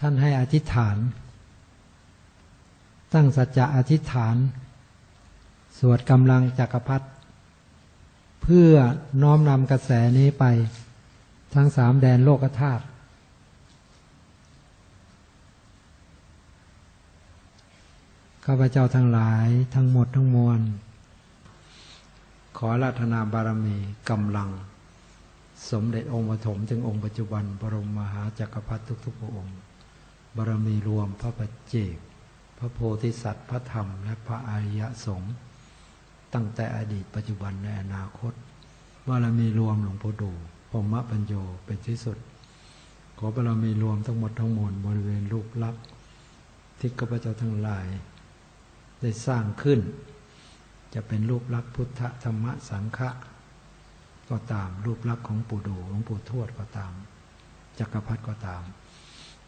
ท่านให้อธิษฐาน ตั้งสัจจะอธิษฐาน สวดกำลังจักรพรรดิเพื่อน้อมนำกระแสนี้ไป ทั้งสามแดนโลกธาตุข้าพเจ้าทั้งหลายทั้งหมดทั้งมวล ขอราธนาบารมีกำลัง สมเด็จองค์ปฐมถึงองค์ปัจจุบันบรมมหาจักรพรรดิทุกๆพระองค์ บารมีรวมพระปัจเจก พระโพธิสัตว์ พระธรรม และพระอริยสงฆ์ตั้งแต่อดีตปัจจุบันในอนาคต บารมีรวมหลวงพ่อดูพมะปัญโยเป็นที่สุด ขอบารมีรวมทั้งหมดทั้งมวลบริเวณรูปลักษณ์ที่ข้าพเจ้าทั้งหลาย ได้สร้างขึ้น จะเป็นรูปลักษณ์พุทธธรรมสังฆะก็ตามรูปลักษณ์ของปู่ดูหลวงปู่ทวดก็ตาม จักรพรรดิก็ตาม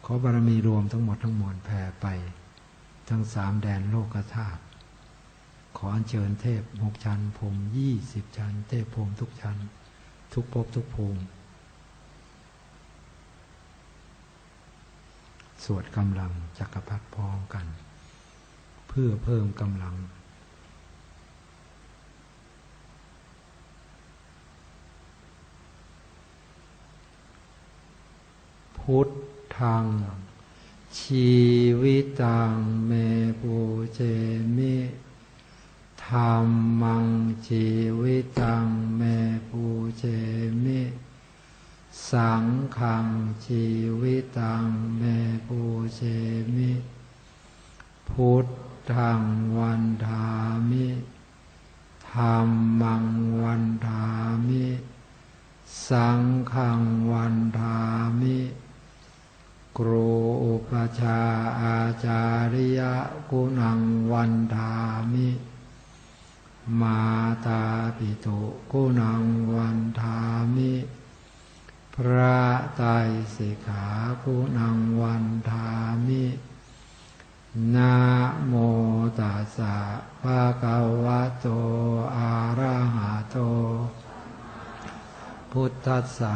ขอบารมีรวมทั้งหมดทั้งมวลแผ่ไป ทั้งสามแดนโลกธาตุขออัญเชิญเทพหกชั้นภูมิยี่สิบชั้น เทพภูมิทุกชั้น ทุกภพทุกภูมิ สวดกำลังจักรพรรดิพร้อมกัน เพื่อเพิ่มกำลังพุทธ ง ชีวิตังเมปูเจมิธรรมังชีวิตังเมปูเจมิ สังขังชีวิตังเมปูเจมิ พุทธังวันธามิธรรมังวันธามิ สังขังวันธามิ ครูอุปชาอาจาริยะกุณังวันธามิ มาตาปิตุกุนังวันทามิ พระไตรสิกขากุนังวันทามินะโมตัสสะภะคะวะโตอะระหะโต พุทธัสสะ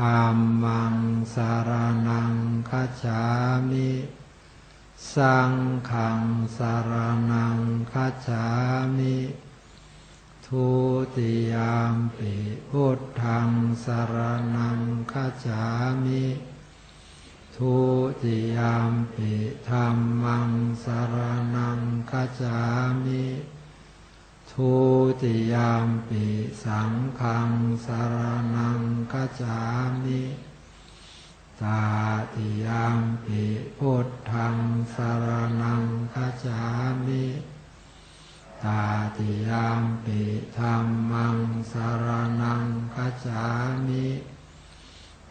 ธรรมังสารนังคัจฉามิสังขังสารนังคัจฉามิทุติยามปิพุทธังสารนังคัจฉามิทุติยามปิธรรมังสารนังคัจฉามิ ทุติยามปิสังขังสารนังกัจจามิตาติยามปิพุทธังสารนังกัจจามิตาติยามปิธรรมังสารนังกัจจามิ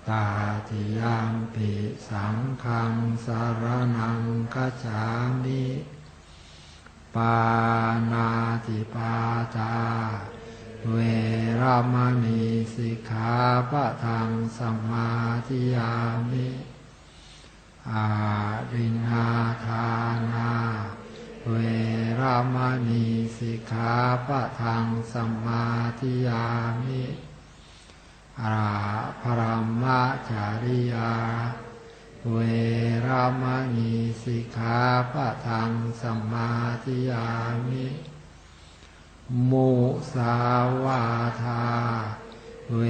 ตาติยามปิสังขังสารนังกัจจามิ ปานาติปาตาเวรามณีสิกขาปะทังสัมมาทิยามิอารินาทานา เวรามณีสิกขาปะทังสัมมาทิยามิอาภรมะจาริยา เวรามณีสิกขาปะทังสมาธิยามิมุสาวาทา เว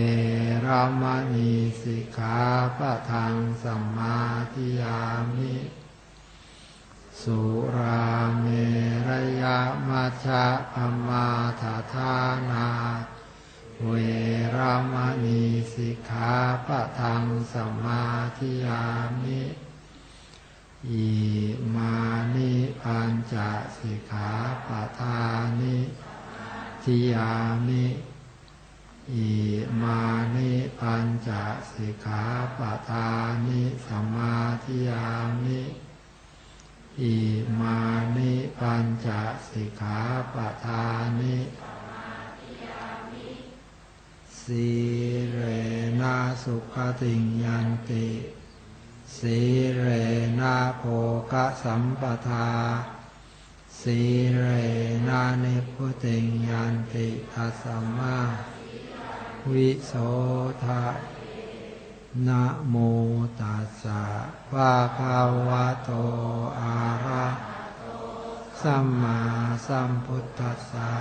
รามณีสิกขาปะทังสมาธิยามิ สุราเมรยามัชฌะปมาทาทานา เวรามณีสิกขาปะทังสมาธิยามิอิมานิปัญจสิกขาปะทานิทิยามิอิมานิปัญจสิกขาปะทานิสมาธิยามิอิมานิปัญจสิกขาปทานิ สีเรนะสุขติงยันติ สีเรนะโภกสัมปทา สีเรนะนิพุติยันติทัสสมาวิโสทะนะโมตัสสะภะคะวะโตอะระสัมมาสัมพุทธัสสะ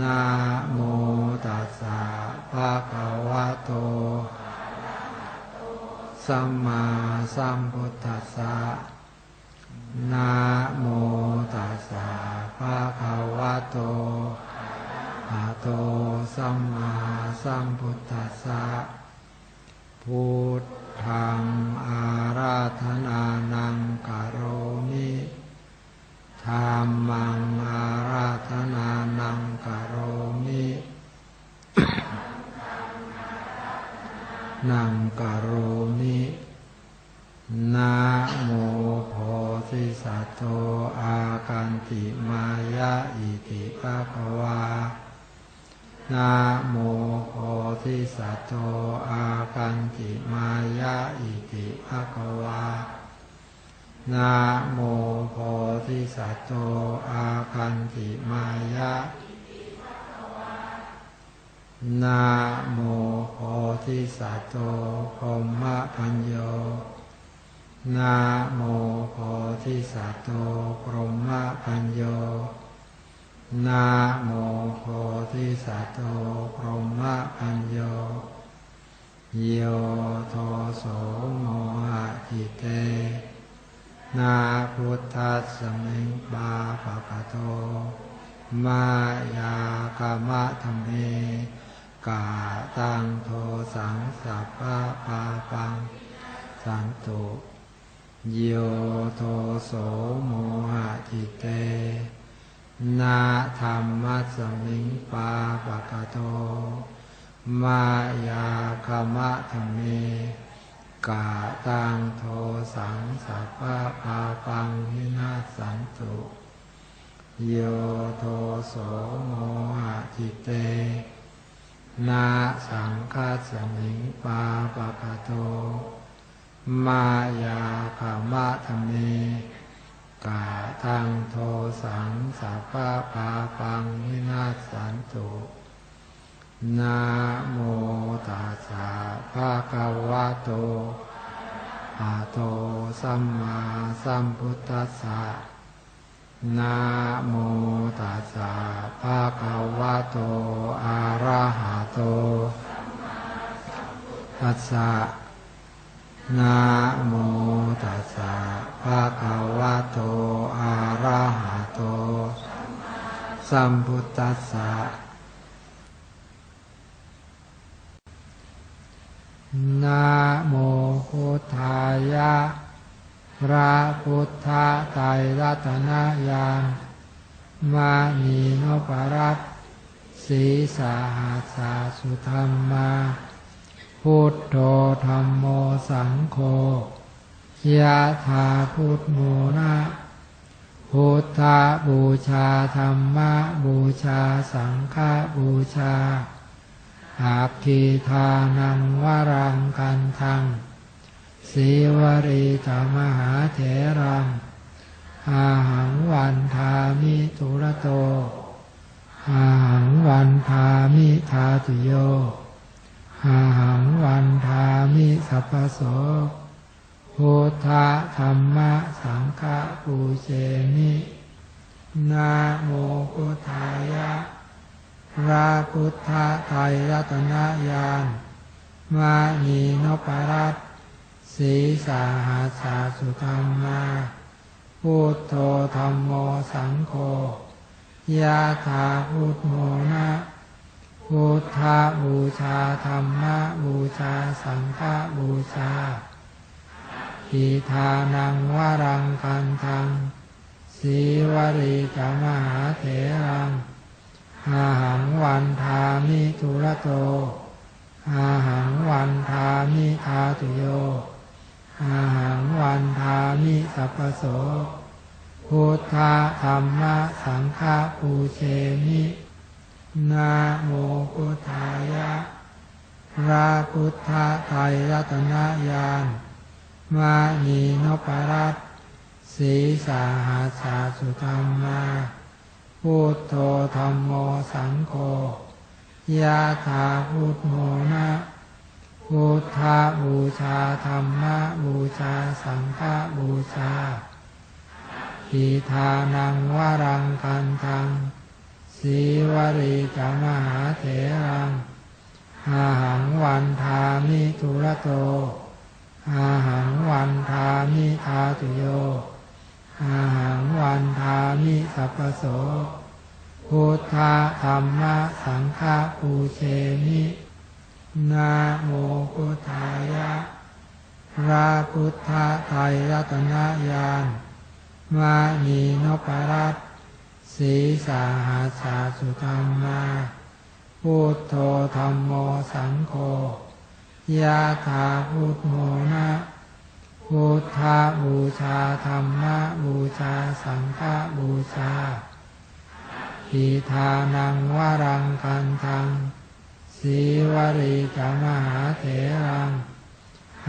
นะโม สัมมาสัมพุทธัสสะนะโมตัสสะภะคะวะโตอะโตสัมมาสัมพุทธัสสะพุทธังอาราธนานังกโรมิธรรมังอาราธนานังกโรม นังกโรมินะโมโพธิสัตโตอากันติมายะอิติภะคะวานะโมโพธิสัตโตอากันติมายะอิติภะคะวานะโมโพธิสัตโตอากันติมายะ นะโมโพธิสัตว์โตพรหมพัญโยนะโมโพธิสัตว์โตพรหมพัญโยนะโมโพธิสัตว์โตพรหมพัญโย โยโทโสโมหะจิเต นาพุทธัสสมิงบาปะกะโต มายากามะธรรมเม กาตังโทสังสัพพะปาปัง สันตุโยโทโสโมหะจิเต นาธรรมัสมิงปาปะกะโต มายาคามะธรรมเกาตังโทสังสัพพะปาปังวินาศสันตุโยโทโสโมหะจิเต นาสังฆาสมิงปาปะกะโต มายาคามะธรรมเมกาทังโทสังสัพพะปาปังวินาศสันตุนะโมตัสสะภะคะวะโตอะโตสัมมาสัมพุทธัสสะ นะโมตัสสะภะคะวะโต อะระหะโตตัสสะนะโมตัสสะภะคะวะโต อะระหะโต สัมพุทธัสสะนะโมพุทธายะ พระพุทธไตรรัตนญาณมานีนปรัตสีสาหัสาสุธรรมา พุทโธธรรมโมสังโฆยะถาพุทโมนะพุทธบูชาธรรมบูชาสังฆบูชาอาคีทานังวรังกันทัง สีวรีธรรมหาเถรังอาหังวันทามิทุระโตอาหังวันทามิทาตุโยอาหังวันทามิสัพพโสพุทธธรรมะสังฆปูเชมินะโมพุทธายะพระพุทธไตรรัตนญาณมานีนปรัตน์ สีสาหัสาสุธรรมาพุทโธธรรมโมสังโฆยะถาพุทโมนะพุทธาบูชาธรรมะบูชาสังฆบูชาอิทานังวรังกันทังสีวรีจามหาเถรังอาหังวันทามิทุระโตอาหังวันทามิทาตุโย อาหังวันทามิสัพโสพุทธธรรมะสังฆปูเชมินะโมพุทธายะพระพุทธไตรรัตนญาณมานีนปรัตสีสาหาสาสุธรรมาพุทโธธรรมโมสังโฆยะถาพุทโมนะ พุทธบูชาธรรมบูชาสังฆบูชาอิทานังวรังกันทังสีวริกมหาเถรังอาหังวันทามิทุระโตอาหังวันทามิทาตุโยอาหังวันทามิสัพพโสพุทธธรรมสังฆปูเชมิ นะโมพุทธายะพระพุทธไตรรัตนญาณมานีนปรัตสีสาหาสาสุธรรมาพุทโธธรรมโมสังโฆยะถาพุทโมนะพุทธบูชาธรรมบูชาสังฆบูชาอิทานังวรังกันทัง สีวริกมหาเถรัง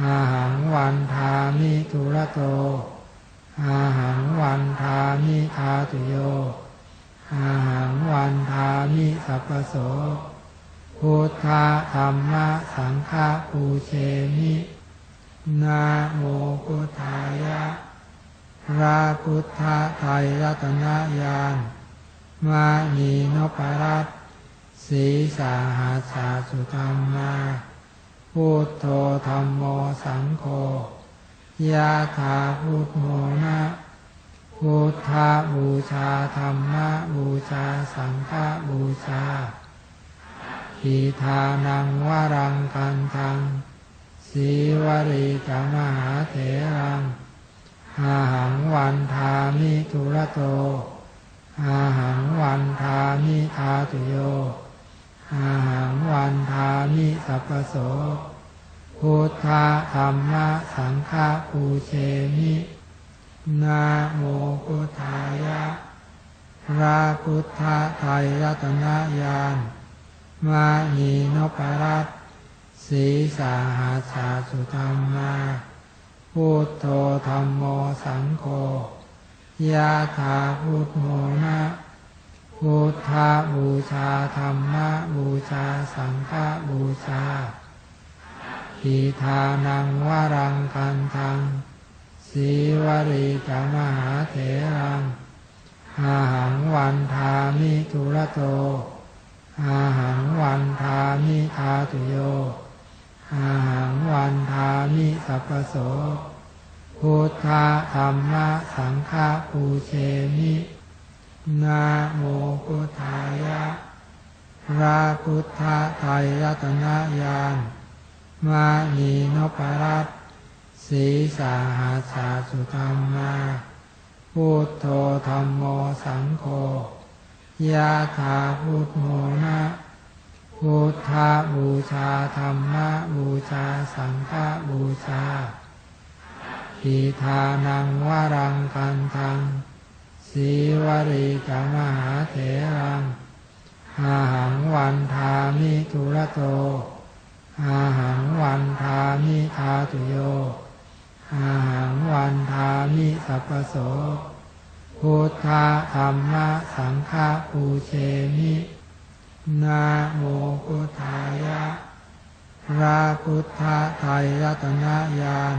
อาหังวันทามิทุระโตอาหังวันทามิทาตุโยอาหังวันทามิสัพโสพุทธธรรมะสังฆปูเชมินาโมพุทธายะพระพุทธไตรรัตนญาณมานีนปรัต สีสาหาสาสุธรรมาพุทโธธรรมโมสังโฆยะถาพุทโมนะพุทธบูชาธรรมบูชาสังฆบูชาอิทานังวรังกันทังสีวริกมหาเถรังอาหังวันทามิทุระโตอาหังวันทามิทาตุโย อาหังวันทามิสัพโสพุทธะธรรมะสังฆปูเชมินาโมพุทธายะพระพุทธไตรรัตนญาณมานีนปรัตสีสาหาสาสุธรรมาพุทโธธรรมโมสังโฆยะถาพุทโมนะ พุทธบูชาธรรมบูชาสังฆบูชาอิทานังวรังกันทังสีวริกมหาเถรังอาหังวันทามิทุระโตอาหังวันทามิทาตุโยอาหังวันทามิสัพพโสพุทธธรรมสังฆปูเชมิ นาโมพุทธายะพระพุทธไตรรัตนญาณมานีนปรัตสีสาหาสาสุธรรมาพุทโธธรรมโมสังโฆยะถาพุทโมนะพุทธบูชาธรรมบูชาสังฆบูชาอิทานังวรังกันทัง สีวริกมหาเถรังอาหังวันทามิทุระโต อาหังวันทามิทาตุโย อาหังวันทามิสัพโส พุทธธรรมะสังฆปูเชมินาโมพุทธายะพระพุทธไตรรัตนญาณ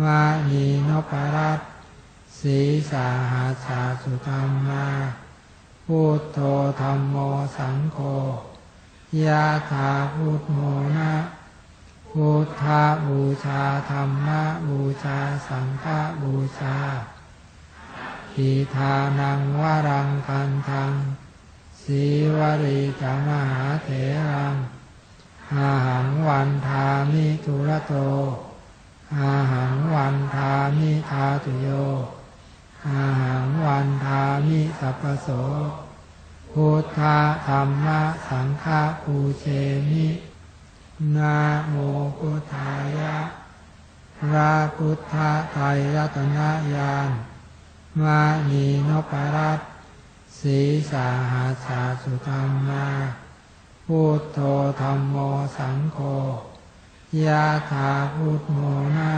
มานีนปรัต สีสาหาสาสุธรรมาพุทโธธรรมโมสังโฆยะถาพุทโมนะพุทธาบูชาธรรมะบูชาสังฆบูชาอิทานังวรังกันทังสีวริกมหาเถรังอาหังวันทามิทุระโตอาหังวันทามิทาตุโย อาหังวันทามิสัพพโสพุทธธรรมะสังฆปูเชมินาโมพุทธายะพระพุทธไตรรัตนญาณมานีนปรัตสีสาหาสาสุธรรมาพุทโธธรรมโมสังโฆยะถาพุทโมนะ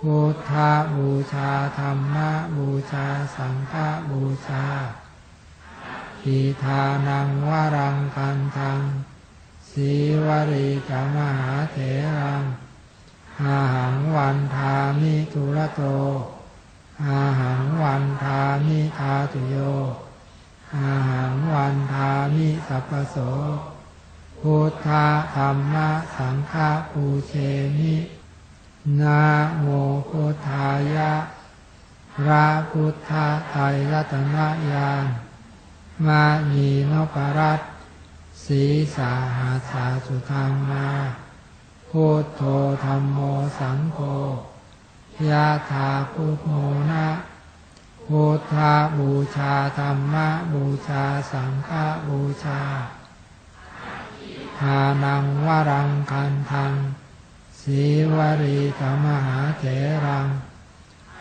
พุทธาบูชาธรรมะบูชาสังฆบูชาอิทานังวรังกันทังสีวริกมหาเถรังอาหังวันทามิทุระโตอาหังวันทามิทาตุโยอาหังวันทามิสัพพโสพุทธธรรมะสังฆปูเชมิ นะโมพุทธายะ พระพุทธไตรรัตนญาณมานีนปรัตสีสาหาสาสุธรรมาพุทโธธรรมโมสังโฆยะถาพุทโมนะพุทธาบูชาธรรมะบูชาสังฆบูชาทานังวรังคันทัง สีวรีกมหาเถรัง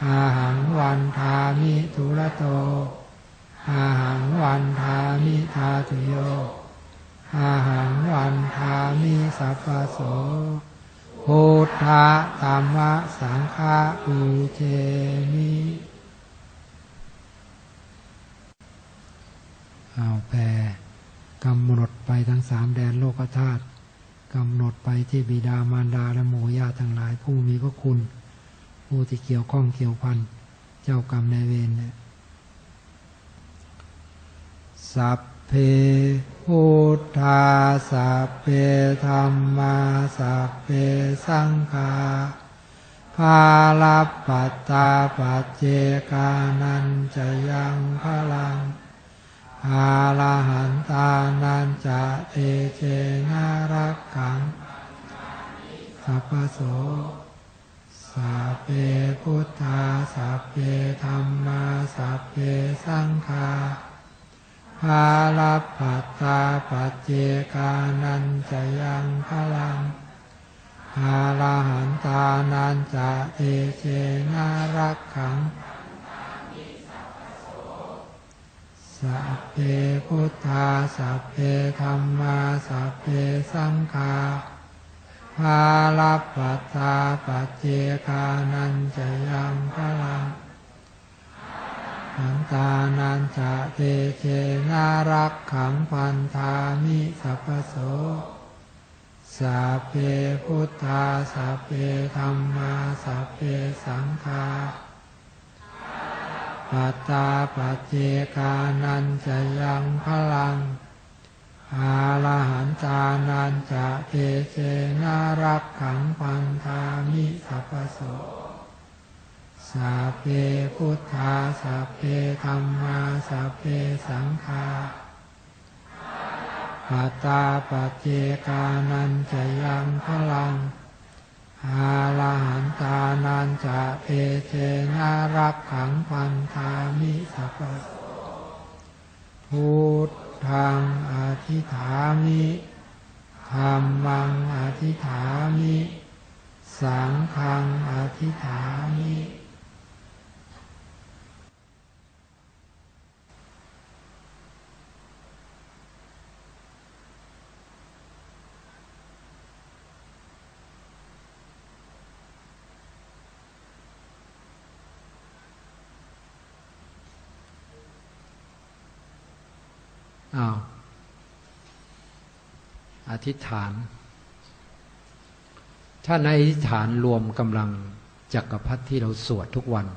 อาหังวันทามิทุระโต อาหังวันทามิทาตุโย อาหังวันทามิสัพพโสพุทธะธรรมะสังฆะอุเชมิเอาแปลกำหนดไปทั้งสามแดนโลกธาตุ กำหนดไปที่บิดามารดาและหมู่ญาติทั้งหลาย ผู้มีพระคุณ ผู้ที่เกี่ยวข้องเกี่ยวพันเจ้ากรรมนายเวรเนี่ยสัพเพพุทธาสัพเพธรรมาสัพเพสังฆาภาลปัตตาปัจเจกานันจะยังพลัง อาลาหันตานันจะเตเจนารักขังสัพโสสัพเพพุทธาสัพเพธรรมาสัพเพสังฆาภาลปัตตาปัจเจกานันจะยังพลังอาลาหันตานันจะเตเจนารักขัง สัพเพพุทธาสัพเพธรรมาสัพเพสังฆาภาลปัตตาปัจเจกานันจะยังพลังหันตานันจะเตเจนารักขังพันธามิสัพพโสสัพเพพุทธาสัพเพธรรมาสัพเพสังฆา ปัตตาปัจเจกานันจะยังพลัง อาลหันตานันจะเตเจนารักขังพันธามิสัพโสสัพเพพุทธาสัพเพธรรมาสัพเพสังฆาปัตตาปัจเจกานันจะยังพลัง อาลหันตานันจะเอเทนารักขังพันธามิสัพพุทธังอธิฐามิธรรมังอธิฐามิ สังฆังอธิฐามิ ธิษฐาน ถ้าในอธิษฐานรวมกำลังจักรพรรดิที่เราสวดทุกวัน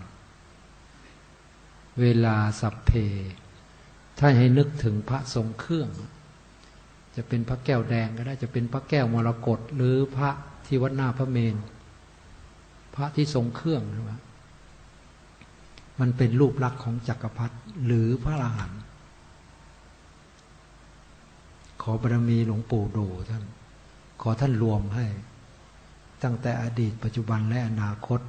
เวลาสัพเพ ถ้าให้นึกถึงพระทรงเครื่อง จะเป็นพระแก้วแดงก็ได้จะเป็นพระแก้วมรกตหรือพระที่วัดหน้าพระเมน พระที่ทรงเครื่องนะมันเป็นรูปลักษณ์ของจักรพรรดิหรือพระอรหันต์ ขอบารมีหลวงปู่ดูท่าน ขอท่านรวมให้ ตั้งแต่อดีตปัจจุบันและอนาคต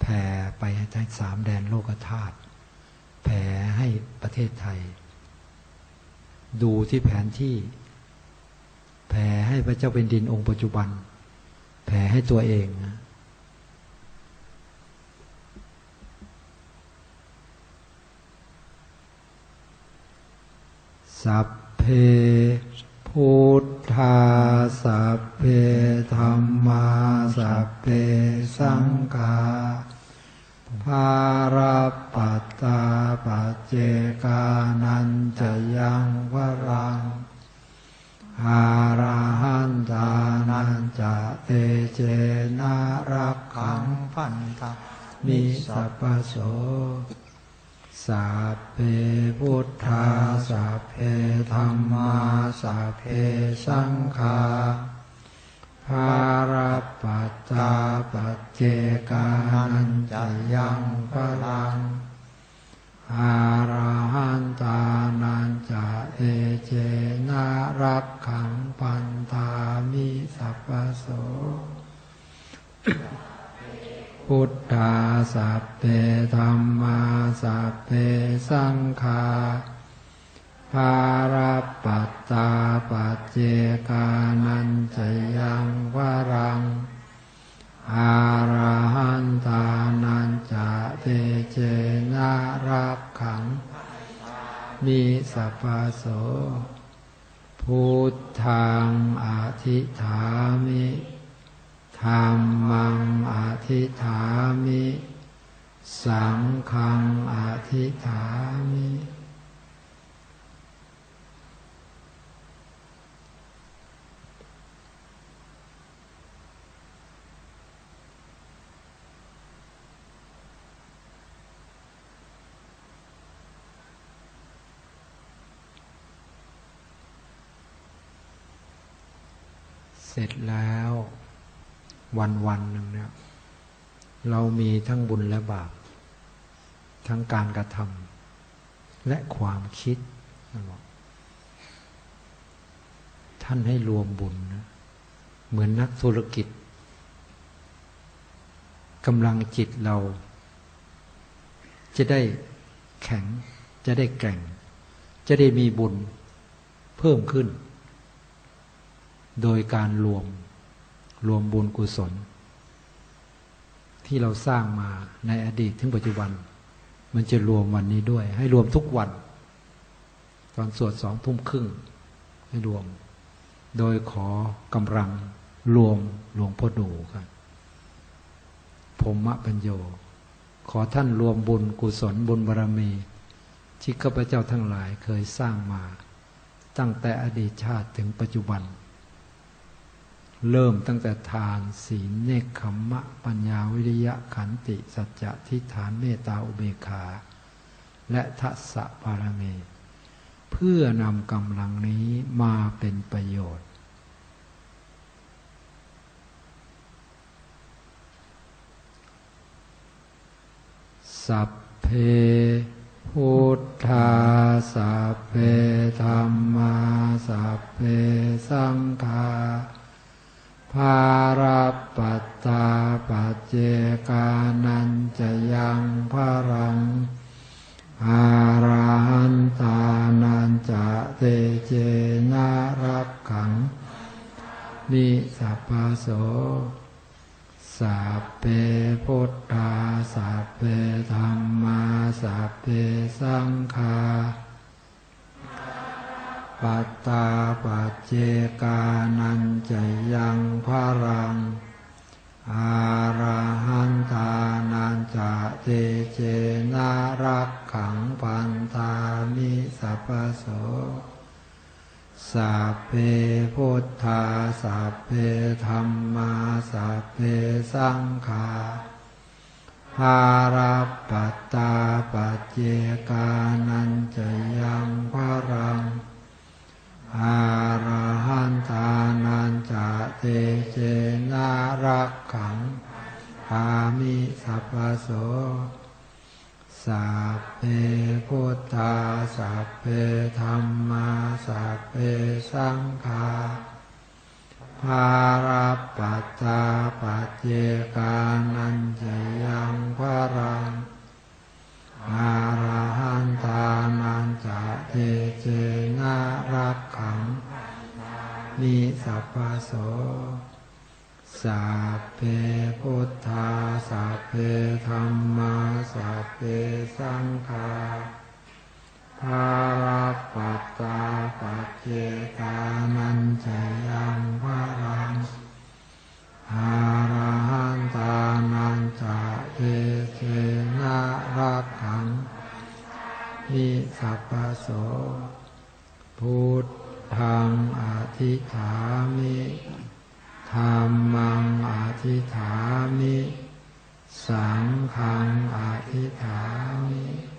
แผ่ไปให้ทั้งสามแดนโลกธาตุแผ่ให้ประเทศไทย ดูที่แผนที่ แผ่ให้พระเจ้าเป็นดินองค์ปัจจุบัน แผ่ให้ตัวเองครัพ เพพุทธาสัพเพธรรมาสัพเพสังฆาภารปัตตาปัจเจกานันจะยังวรังอาราหันตานันจะเตเจนารักขังพันธามิสัพพโส สัพเพพุทธาสัพเพธรรมาสัพเพสังฆาภารปัตตาปเจกานันจะยังพลังอาราหันตานันจะเอเจนารักขังปันธามิสัพพโส พุทธาสัพเพธรรมาสัพเพสังฆาภาราปัตตาปัจเจกานันจยังวรังอาราหันตานันจะเตเจนารักขัง มีสัพพโสพุทธังอธิฐามิ ธรรมังอธิฐามิ สังฆังอธิฐามิ เสร็จแล้ว วันวันหนึ่งเนี่ยเรามีทั้งบุญและบาป ทั้งการกระทำและความคิดนะบอกท่านให้รวมบุญนะเหมือนนักธุรกิจกำลังจิตเรา จะได้แข็ง จะได้แกร่ง จะได้มีบุญเพิ่มขึ้น โดยการรวม รวมบุญกุศล ที่เราสร้างมาในอดีตถึงปัจจุบัน มันจะรวมวันนี้ด้วย ให้รวมทุกวัน ตอนสวดสองทุ่มครึ่ง ให้รวม โดยขอกำลังรวมหลวงพ่อดูครับพมะปัญโย ขอท่านรวมบุญกุศลบุญบารรมี ที่ข้าพเจ้าทั้งหลายเคยสร้างมา ตั้งแต่อดีตชาติถึงปัจจุบัน เริ่มตั้งแต่ทานศีลเนคขมมะ ปัญญาวิริยะขันติ สัจจะทิฏฐานเมตตาอุเบกขา และทัศสะบารมีเพื่อนำกำลังนี้มาเป็นประโยชน์ สัพเพพุทธาสัพเพธรรมาสัพเพสังฆา ภาราปัตตาปัจเจกานันจะยังพระรังอาราหันตานันจะเตเจนารักขังมิสัพพโสสัพเพพุทธาสัพเพธรรมาสัพเพสังฆา ปัตตาปัจเจกานันจยังพระรัง อาราหันตานันจะเตเจนารักขังพันธามิสัพพโสสัพเพพุทธาสัพเพธรรมาสัพเพสังฆาภาราปัตตาปัจเจกานันจยังพระรัง อาราหันตานันจะเตเจนารักขังพามิสัพพโสสัพเพพุทธาสัพเพธรรมาสัพเพสังฆาภาราปัตตาปัจเจกานันจยังพระรัง อาราหันตานันจะเตเจนารักขังมิสัพพโสสัพเพพุทธาสัพเพธรรมาสัพเพสังฆาภาราปัตตาปัจเจกานันจยังวารัง อาราหันตานันจะเอเทนะรักขังนิสัพพโสพุทธังอธิฐามิธรรมังอธิฐามิ สังฆังอธิฐามิ